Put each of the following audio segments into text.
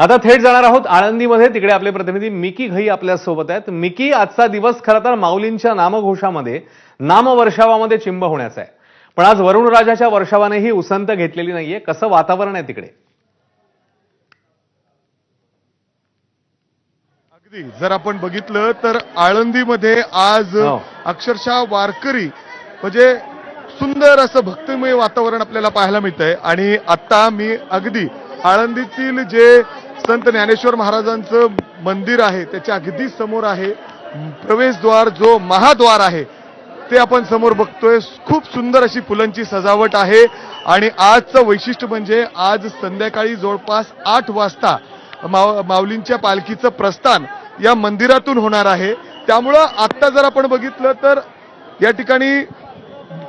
आता थेट जाणार आहोत आळंदीमध्ये. तिकडे आपले प्रतिनिधी मिकी घई आपल्यासोबत आहेत. मिकी आजचा दिवस खरं तर माऊलींच्या नामघोषामध्ये नामवर्षावामध्ये चिंब होण्याचा आहे. पण आज वरुण राजाच्या वर्षावानेही उसंत घेतलेली नाहीये. कसं वातावरण आहे तिकडे? अगदी. जर आपण बघितलं तर आळंदीमध्ये आज हो. अक्षरशः वारकरी म्हणजे सुंदर असं भक्तिमय वातावरण आपल्याला पाहायला मिळतंय. आणि आता मी अगदी आळंदीतील जे संत ज्ञानेश्वर महाराजांचं मंदिर आहे त्याच्या अगदी समोर आहे प्रवेशद्वार जो महाद्वार आहे ते आपण समोर बघतोय. खूप सुंदर अशी फुलांची सजावट आहे आणि आजचं वैशिष्ट्य म्हणजे आज संध्याकाळी जवळपास आठ वाजता माव माऊलींच्या पालखीचं प्रस्थान या मंदिरातून होणार आहे. त्यामुळं आत्ता जर आपण बघितलं तर या ठिकाणी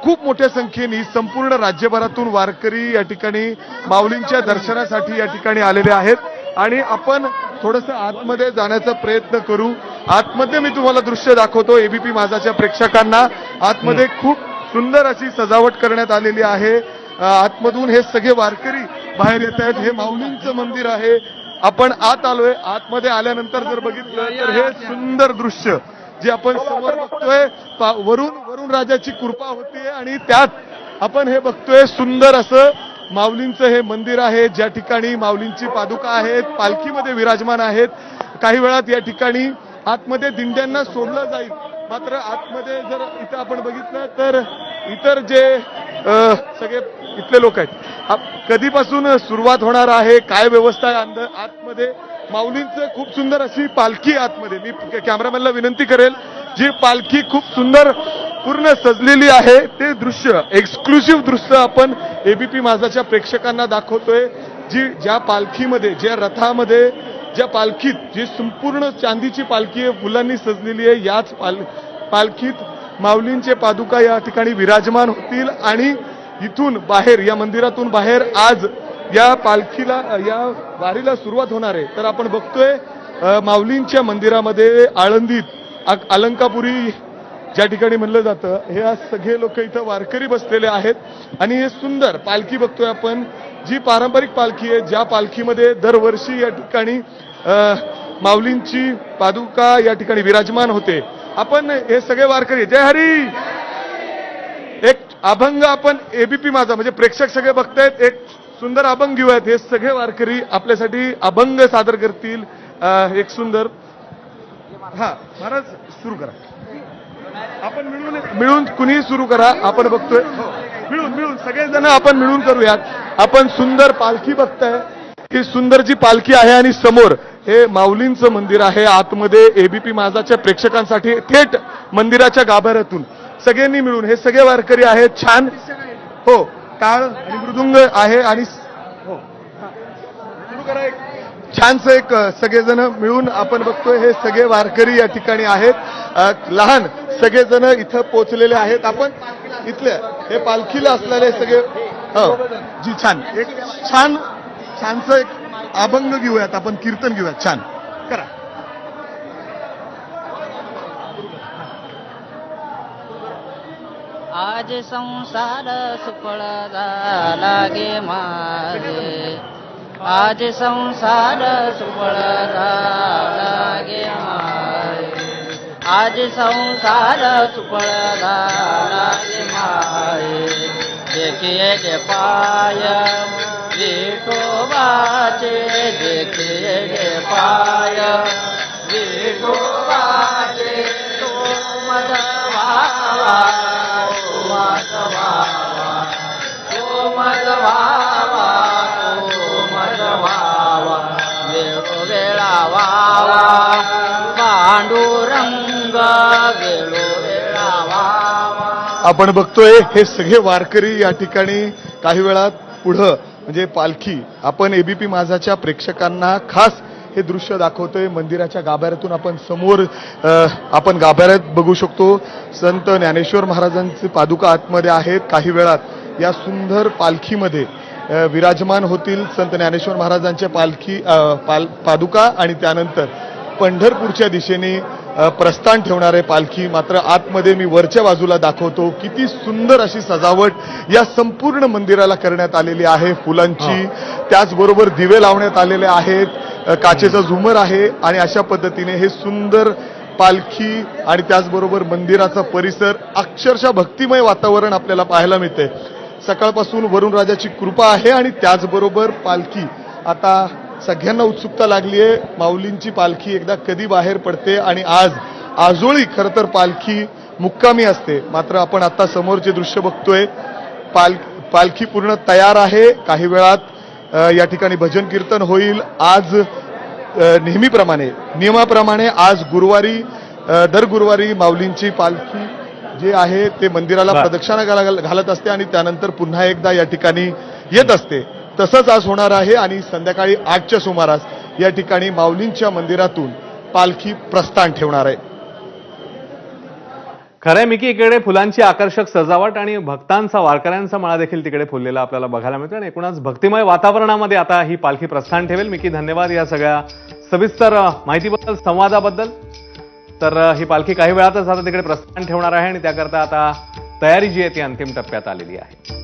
खूप मोठ्या संख्येने संपूर्ण राज्यभरातून वारकरी या ठिकाणी माऊलींच्या दर्शनासाठी या ठिकाणी आलेले आहेत. आणि आपण थोडस आतमध्ये जाण्याचा प्रयत्न करू. आतमध्ये मी तुम्हाला दृश्य दाखवतो एबीपी माझाच्या प्रेक्षकांना. आतमध्ये खूप सुंदर अशी सजावट करण्यात आलेली आहे. आतमधून हे सगळे वारकरी बाहेर येत आहेत. हे माऊलींचं मंदिर आहे. आपण आत आलोय. आतमध्ये आल्यानंतर जर बघितलं तर हे सुंदर दृश्य जे आपण समोर बघतोय. वरून वरून राजाची कृपा होतीये आणि त्यात आपण हे बघतोय सुंदर असं माऊलींचं हे मंदिर आहे ज्या ठिकाणी माऊलींची पादुका आहेत पालखीमध्ये विराजमान आहेत काही वेळात या ठिकाणी आतमध्ये दिंड्यांना सोडलं जाईल. मात्र आतमध्ये जर इथं आपण बघितलं तर इतर जे सगळे इथले लोक आहेत आप- कधीपासून सुरुवात होणार आहे काय व्यवस्था आहे अंद- आतमध्ये? माऊलींचं खूप सुंदर अशी पालखी आतमध्ये. मी कॅमेरामॅनला विनंती करेल जी पालखी खूप सुंदर पूर्ण सजलेली आहे. ते दृश्य एक्सक्लुसिव्ह दृश्य आपण एबीपी माझाच्या प्रेक्षकांना दाखवतोय जी ज्या पालखीमध्ये ज्या रथामध्ये ज्या पालखीत जी संपूर्ण चांदीची पालखी आहे फुलांनी सजलेली आहे याच पाल पालखीत माऊलींचे पादुका या ठिकाणी विराजमान होतील आणि इथून बाहेर या मंदिरातून बाहेर आज या पालखीला या वारीला सुरुवात होणार आहे. तर आपण बघतोय माऊलींच्या मंदिरामध्ये आळंदीत अ- अलंकापुरी ज्या ठिकाणी म्हणलं जातं हे आज सगळे लोक इथं वारकरी बसलेले आहेत. आणि हे सुंदर पालखी बघतोय आपण. जी पारंपरिक पालखी आहे ज्या पालखीमध्ये दरवर्षी या ठिकाणी माऊलींची पादुका या ठिकाणी विराजमान होते. आपण हे सगळे वारकरी जय हरी! एक अभंग आपण एबीपी माझा म्हणजे प्रेक्षक सगळे बघतायत. एक सुंदर अभंग घेऊयात. हे सगळे वारकरी आपल्यासाठी अभंग सादर करतील. एक सुंदर हा महाराज सुरू करा. आपण मिळून मिळून कुणीही सुरू करा आपण बघतोय. मिळून मिळून सगळेजण आपण मिळून करूयात. आपण सुंदर पालखी बघताय. ही सुंदर जी पालखी आहे आणि समोर हे माऊलींचं मंदिर आहे. आतमध्ये एबीपी माझाच्या प्रेक्षकांसाठी थेट मंदिराच्या गाभाऱ्यातून. सगळ्यांनी मिळून हे सगळे वारकरी आहेत. छान. हो टाळ आणि मृदुंग आहे आणि हो. छानसं एक सगळेजण मिळून आपण बघतोय. हे सगळे वारकरी या ठिकाणी आहेत. लहान सगळेजण इथं पोहोचलेले आहेत. आपण इथल्या हे पालखीला असलेले सगळे हो. जी छान. एक छान छानसं एक अभंग घेऊयात. आपण कीर्तन घेऊयात. छान. करा. आज संसार सुफळ झाला गे मारे आज संसार सुफळ झाला गे मारे आज संसार सुफळ झाला देखिए गे पाय विठोबाचे देखिए गे पाय विठोबाचे तो मद तो मद तो मद तो मद देव वेळा वावा. आपण बघतोय हे सगळे वारकरी या ठिकाणी काही वेळात पुढं म्हणजे पालखी आपण एबीपी माझाच्या प्रेक्षकांना खास हे दृश्य दाखवतोय. मंदिराच्या गाभाऱ्यातून आपण समोर आपण गाभाऱ्यात बघू शकतो. संत ज्ञानेश्वर महाराजांचे पादुका आतमध्ये आहेत. काही वेळात या सुंदर पालखीमध्ये विराजमान होतील संत ज्ञानेश्वर महाराजांच्या पालखी पाल पादुका आणि त्यानंतर पंढरपूरच्या दिशेने प्रस्थान ठेवणारे पालखी मात्र आतमध्ये मी वरच्या बाजूला दाखवतो. किती सुंदर अशी सजावट या संपूर्ण मंदिराला करण्यात आलेली आहे. फुलांची त्याचबरोबर दिवे लावण्यात आलेले आहेत. काचेचं झुमर आहे आणि अशा पद्धतीने हे सुंदर पालखी आणि त्याचबरोबर मंदिराचा परिसर अक्षरशः भक्तिमय वातावरण आपल्याला पाहायला मिळते सकाळपासून वरुण राजाची कृपा आहे आणि त्याचबरोबर पालखी. आता सगळ्यांना उत्सुकता लागली आहे. माऊलींची पालखी एकदा कधी बाहेर पडते आणि आज आजोळी खरं तर पालखी मुक्कामी असते. मात्र आपण आता समोरचे दृश्य बघतोय. पाल पालखी पूर्ण तयार आहे. काही वेळात या ठिकाणी भजन कीर्तन होईल. आज नेहमीप्रमाणे नियमाप्रमाणे आज गुरुवारी दर गुरुवारी माऊलींची पालखी जे आहे ते मंदिराला. प्रदक्षिणा घाला- घालत असते आणि त्यानंतर पुन्हा एकदा या ठिकाणी येत असते. तसंच आज होणार आहे आणि संध्याकाळी आठच्या सुमारास या ठिकाणी माऊलींच्या मंदिरातून पालखी प्रस्थान ठेवणार आहे. खऱ्या मिकी इकडे फुलांची आकर्षक सजावट आणि भक्तांचा वारकऱ्यांचा मळा देखील तिकडे फुललेला आपल्याला बघायला मिळतो आणि एकूणच भक्तिमय वातावरणामध्ये आता ही पालखी प्रस्थान ठेवेल. मिकी धन्यवाद या सगळ्या सविस्तर माहितीबद्दल संवादाबद्दल. तर ही पालखी काही वेळातच आता तिकडे प्रस्थान ठेवणार आहे आणि त्याकरता आता तयारी जी आहे ती अंतिम टप्प्यात आलेली आहे.